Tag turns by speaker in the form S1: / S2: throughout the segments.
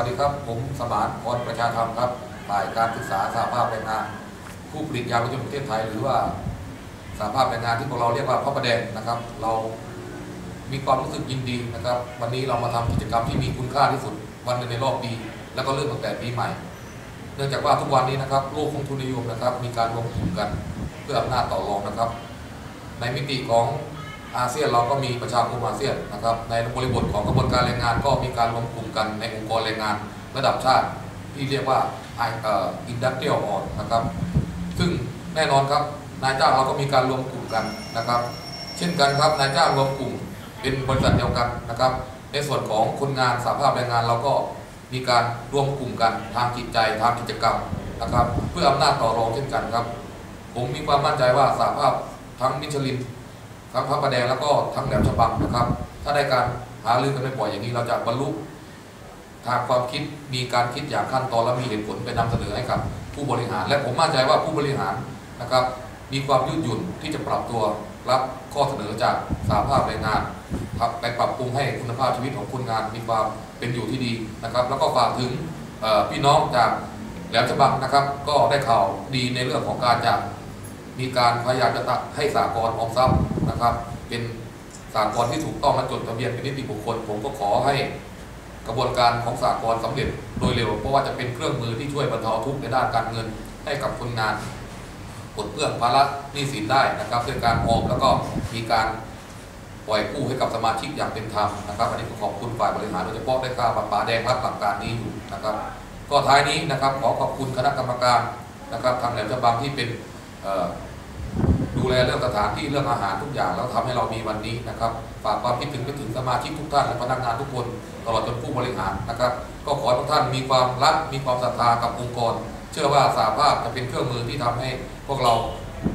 S1: วัสดีครับ ผมสมานพรประชาธรรมครับฝ่ายการศึกษาสหภาพแรงงาน ผู้ผลิตยางรถยนต์ประเทศไทย หรือว่าสหภาพแรงงานที่พวกเราเรียกว่าพระประแดงนะครับ เรามีความรู้สึกยินดีนะครับ วันนี้เรามาทำกิจกรรมที่มีคุณค่าที่สุดวันนึงในรอบปี แล้วก็เริ่มตั้งแต่ปีใหม่ เนื่องจากว่าทุกวันนี้นะครับโลกของทุนนิยมนะครับ มีการรวมกลุ่มกันเพื่ออำนาจต่อรองนะครับ ในมิติของ อาเซียนเราก็มีประชาคมอาเซียนนะครับในบริบทของกระบวนการแรงงานก็มีการรวมกลุ่มกันในองค์กรแรงงานระดับชาติที่เรียกว่าอินดัสเทรียลออนนะครับ ซึ่งแน่นอนครับนายจ้างเราก็มีการรวมกลุ่มกันนะครับ เช่นกันครับนายจ้างรวมกลุ่มเป็นบริษัทเดียวกันนะครับ ในส่วนของคนงานสาภาพแรงงานเราก็มีการรวมกลุ่มกันทางจิตใจทางกิจกรรมนะครับ เพื่ออำนาจต่อรองเช่นกันครับ ผมมีความมั่นใจว่าสาภาพทั้งมิชลิน ทั้งพระประแดงแล้วก็ทั้งแหลมฉบังนะครับ ถ้าได้การหารือกันบ่อยอย่างนี้เราจะบรรลุทางความคิดมีการคิดอย่างขั้นตอนและมีเหตุผลไปนำเสนอให้กับผู้บริหาร และผมมั่นใจว่าผู้บริหารนะครับ มีความยืดหยุ่นที่จะปรับตัวรับข้อเสนอจากสาภาพแรงงานครับไปปรับปรุงให้คุณภาพชีวิตของคนงานมีความเป็นอยู่ที่ดีนะครับ แล้วก็ฝากถึงพี่น้องจากแหลมฉบังนะครับ ก็ได้ข่าวดีในเรื่องของการจะมีการพยายามจะตัดให้สากลออมทรัพย์ นะครับ เป็นสากลที่ถูกต้องและจดทะเบียนเป็นนิติบุคคล ผมก็ขอให้กระบวนการของสากลสำเร็จโดยเร็ว เพราะว่าจะเป็นเครื่องมือที่ช่วยบรรเทาทุกข์ในด้านการเงินให้กับคนงานปลดเปลื้องภาระหนี้สินได้นะครับด้วยการออมแล้วก็มีการปล่อยกู้ให้กับสมาชิกอย่างเป็นธรรมนะครับอันนี้ก็ขอบคุณฝ่ายบริหารโดยเฉพาะได้ค่าปลาปาแดงรับหลักการนี้อยู่นะครับ ก็ท้ายนี้นะครับขอขอบคุณคณะกรรมการนะครับทางแหลมฉบังที่เป็น แลเรื่องสถานที่เรื่องอาหารทุกอย่างแล้วทำให้เรามีวันนี้นะครับฝากความคิดถึงไปถึงสมาชิกทุกท่านและพนักงานทุกคนตลอดจนผู้บริหารนะครับ ก็ขอให้ทุกท่านมีความรักมีความศรัทธากับองค์กร เชื่อว่าสาภาพจะเป็นเครื่องมือที่ทำให้พวกเรา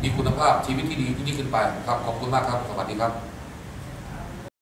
S1: มีคุณภาพชีวิตที่ดีที่ยิ่งขึ้นไปครับขอบคุณมากครับสวัสดีครับ